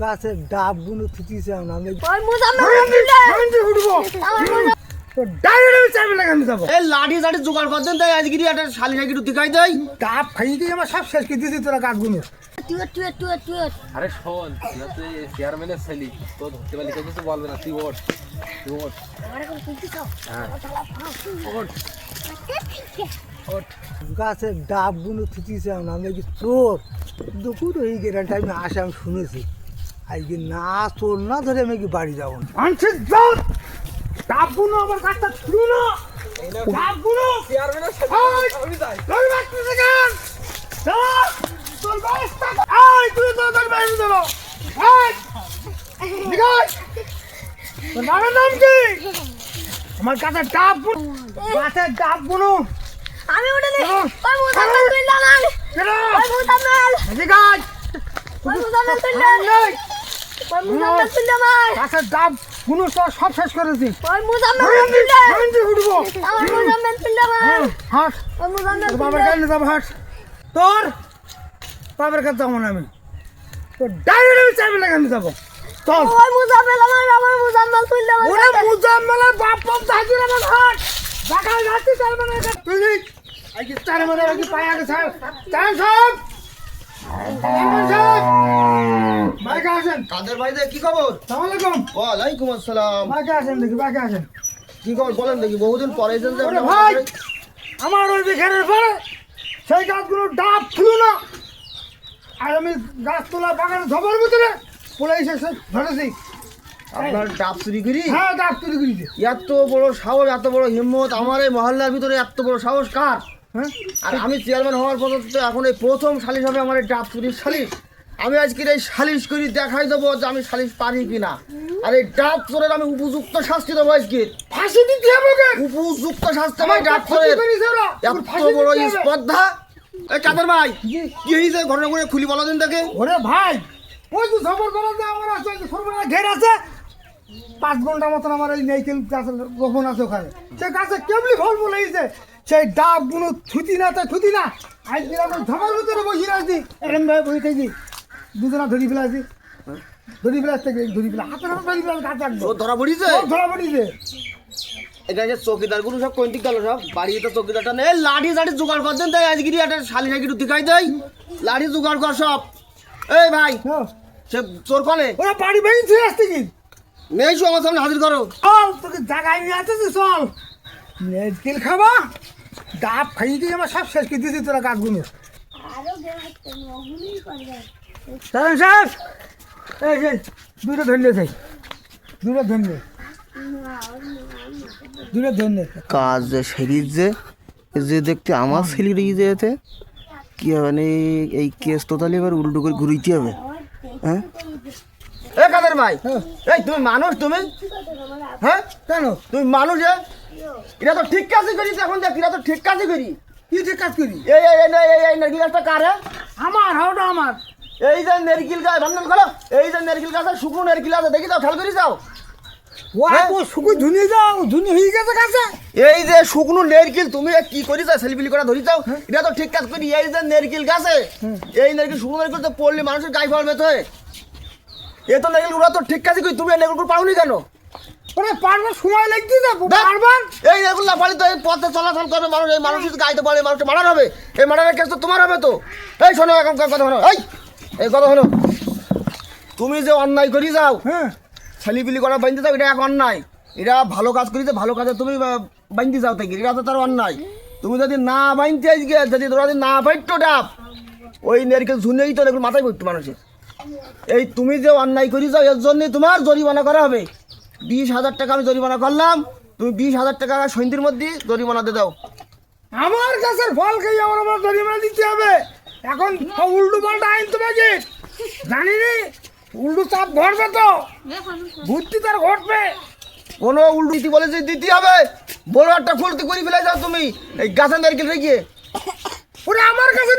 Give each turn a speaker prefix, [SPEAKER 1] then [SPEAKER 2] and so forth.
[SPEAKER 1] গাছের ডাবগুলো থুতিছে আমরা।
[SPEAKER 2] লাঠি সাঠি জোগাড় করতেন তাই আজকে একটা শালি নাকি দেখাই দেয়
[SPEAKER 1] ডাব খাইয়ে দিয়ে আমার সব শেষ করে দিয়েছি তোরা গাছগুলো।
[SPEAKER 3] তুই তুই তুই তুই
[SPEAKER 4] আরে শোন তুই চেয়ারম্যানের ছেলে তো ধরতে পারলি কিছু বলবে না তুই ওঠ তুই ওঠ।
[SPEAKER 1] গাছের ডাবগুলো থুতিছে আমি কি চোর দুপুর হয়ে গেলে টাইমে আসে আমি শুনেছি আজকে না চোর না ধরে আমি কি বাড়ি যাব মানুষের জল ডাবগুলো আমার গাছটা ছুড়ু না ডাবগুলো
[SPEAKER 4] চেয়ারম্যানের
[SPEAKER 1] এই! তোর বাচ্চাটা কেন? চল! তোর বয়সটা কত? এই, তুই তো তোর বাইরে চলো। এই! নিকাশ! তোর বাবার নাম কি? আমার কাছে ডাব বুনো গাছের ডাব বুনো।
[SPEAKER 3] আমি উঠে নি
[SPEAKER 1] চলো।
[SPEAKER 3] ওই মুজাম্মেল তুই
[SPEAKER 1] চলো।
[SPEAKER 3] ওই
[SPEAKER 1] এদিকে।
[SPEAKER 3] ওই তুই ওই মুজাম্মেল তুই আমার।
[SPEAKER 1] গাছের ডাব বুনো তো সব শেষ করেছি।
[SPEAKER 3] ওই মুজাম্মেল
[SPEAKER 1] ভয়ঙ্কর,
[SPEAKER 3] তুই
[SPEAKER 1] ভয়ঙ্কর উঠবো।
[SPEAKER 3] আমার মুজাম্মেল তুই আমার।
[SPEAKER 1] হ্যাঁ, হাস।
[SPEAKER 3] ওই মুজাম্মেল
[SPEAKER 1] তোর বাবার কাছে যাব হাস। তোর বাবার কাছে যাব না আমি। তোর ডাইরেক্ট আমি চাইবে না আমি যাব। চল।
[SPEAKER 3] ওই মুজাম্মেল আমার আমার তুই
[SPEAKER 1] বাপ দাদির আমার হাট দেখা যাচ্ছে চাইবে না তুই আই কি চারে মানে কি পায়া গেছে চান সব। চেয়ারম্যান সাহেব বাইকে আসেন।
[SPEAKER 2] কাদের ভাই কি খবর?
[SPEAKER 1] সালাম আলাইকুম।
[SPEAKER 2] ওয়ালাইকুম আসসালাম।
[SPEAKER 1] বাইকে আসেন দেখি বাইকে আসেন।
[SPEAKER 2] কি খবর বলেন দেখি বহুদিন পরে যে
[SPEAKER 1] ভাই আমার ওই বিখানের পরে সেই গাছগুলো ডাব ছিল না। আর আমি গাছ তোলা বাগানে ধবার ভিতরে পড়ে এসে ধরেছি।
[SPEAKER 2] আপনার ডাব চুরি করি?
[SPEAKER 1] হ্যাঁ ডাব তুলে করেছি
[SPEAKER 2] এত বড় সাহস এত বড় হিম্মত আমার এই মহল্লার ভিতরে এত বড় সাহস কার?
[SPEAKER 1] হ্যাঁ?
[SPEAKER 2] আর আমি চেয়ারম্যান হওয়ার পর এখন এই প্রথম সালিশ হবে আমার এই ডাব চুরির সালিশ। আমি আজকের এই সালিশ করি দেখাই দেবো যে আমি সালিশ পারি কিনা। আর এই ডাব চোরের আমি উপযুক্ত শাস্তি দেবো আজকে।
[SPEAKER 1] ফাঁসি দিতে হবে
[SPEAKER 2] উপযুক্ত শাস্তি
[SPEAKER 1] আমার
[SPEAKER 2] ডাব চোরের। এত বড় স্পর্ধা। এই কাদের ভাই? কি হয়েছে ঘটনা করে খুলি বলো দিন তাকে
[SPEAKER 1] ওরে ভাই ওই তো খবর করে যে আমার ঘের আছে পাঁচ ঘণ্টা মতন আমার এই নাইকেল গাছের রোপণ আছে ওখানে। সে গাছে কেমনি ফল ফুল হয়েছে? সেই ডাবগুলো ছুটি না তাই থুতি না। আজ দিন আমি ধমার ভিতরে বসে আছি। এরম ভাবে বসে থাকি। দুজনা ধরি ফেলে আছি। ধরি ফেলে আসতে ধরি ফেলে হাতে হাতে ধরি ফেলে গাছ রাখব
[SPEAKER 2] ধরা পড়িছে?
[SPEAKER 1] ধরা পড়িছে।
[SPEAKER 2] এখানে চৌকিদারগুলো সব কোনটি গেল সব? বাড়িতে তো চৌকিদারটা নেই লাঠি সাঠি জোগাড় করতেন তাই আজকে একটা শালি নাকি দেখাই দেয়। লাঠি জোগাড় কর সব। এই ভাই
[SPEAKER 1] হ্যাঁ।
[SPEAKER 2] সে চোর কনে?
[SPEAKER 1] ওরা বাড়ি বাড়ি ছুঁয়ে আসতে কি
[SPEAKER 2] নেই আমার সামনে হাজির করো।
[SPEAKER 1] চল তোকে জায়গায় নিয়ে আসতেছি চল। নেজকিল খাবা। ডাব খাইয়ে দিয়ে আমার সব শেষ করে দিয়েছি তোরা গাছগুলো। সালাম সাহেব। এই যে দুটো ধরলে থাই দুটো ধরলে দুটো ধরলে
[SPEAKER 2] কাজ যে সেরিজ যে যে দেখতে আমার ছেলের ই যেতে কি হবে মানে এই কেস তো তাহলে এবার উল্টো করে ঘুরিতে হবে। হ্যাঁ? এ কাদের ভাই? এই তুমি মানুষ তুমি? হ্যাঁ?
[SPEAKER 1] কেন?
[SPEAKER 2] তুমি মানুষ এ? এটা তো ঠিক কাজই করি এখন দেখ এটা তো ঠিক কাজই করি।
[SPEAKER 1] কি যে কাজ করি?
[SPEAKER 2] এই এই এই এই এই নারকেল গাছটা কার হ্যাঁ?
[SPEAKER 1] আমার হাওটা আমার।
[SPEAKER 2] এই যে নারকেল গাছ ভান্ডার করো। এই যে নারকেল গাছ শুকনো নারকেল আছে দেখি যাও খেয়াল করি যাও হ্যাঁ? এই যে শুকনো নারকেল তুমি কি করি যাও সেলফিলি করে ধরি যাও এটা তো ঠিক কাজ করি এই যে নারকেল গাছে এই নারকেল শুকনো নারকেল তো পড়লে মানুষের গায়ে ফলবে তো এ তো নারকেল ওরা তো ঠিক কাজই করি তুমি এই নারকেল পাওনি কেন?
[SPEAKER 1] ওরে পারবার সময় লাগছে না পারবার
[SPEAKER 2] এই নারকেল না পারি তো এই পথে চলাচল করে মানুষ এই মানুষ গাইতে পারে মানুষটা মারার হবে। এই মারার কেস তো তোমার হবে তো। এই শোনো এখন কথা শোনো এই এই কথা শোনো। তুমি যে অন্যায় করি যাও
[SPEAKER 1] হ্যাঁ।
[SPEAKER 2] ছেলিপিলি করা বাইন্দে যাও এটা এক অন্যায়। এটা ভালো কাজ করিতে ভালো কাজে তুমি বাইন্দে যাও তাই এটা তো তার অন্যায়। তুমি যদি না বাইনতে আজকে যদি তোরা যদি না বাইটো ডাব ওই নারকেল ঝুনেই তো মাথায় পড়তো মানুষের। এই তুমি যে অন্যায় করি যাও এর জন্যই তোমার জরিমানা করা হবে। বিশ হাজার টাকা আমি জরিমানা করলাম। তুমি বিশ হাজার টাকা সন্ধির মধ্যে জরিমানা দিয়ে দাও।
[SPEAKER 1] আমার গাছের ফল খেয়ে আমার আমার জরিমানা দিতে হবে। এখন উল্টো পাল্টা আইন তোমাকে। জানি নি উল্টো চাপ ঘটবে তো। বুদ্ধি তার ঘটবে।
[SPEAKER 2] কোনো উল্টি বলে যে দিতে হবে বড় একটা ফুলতি করে ফেলে যাও তুমি। এই গাছের নারকেল রেখে।
[SPEAKER 1] ওরে আমার কাছে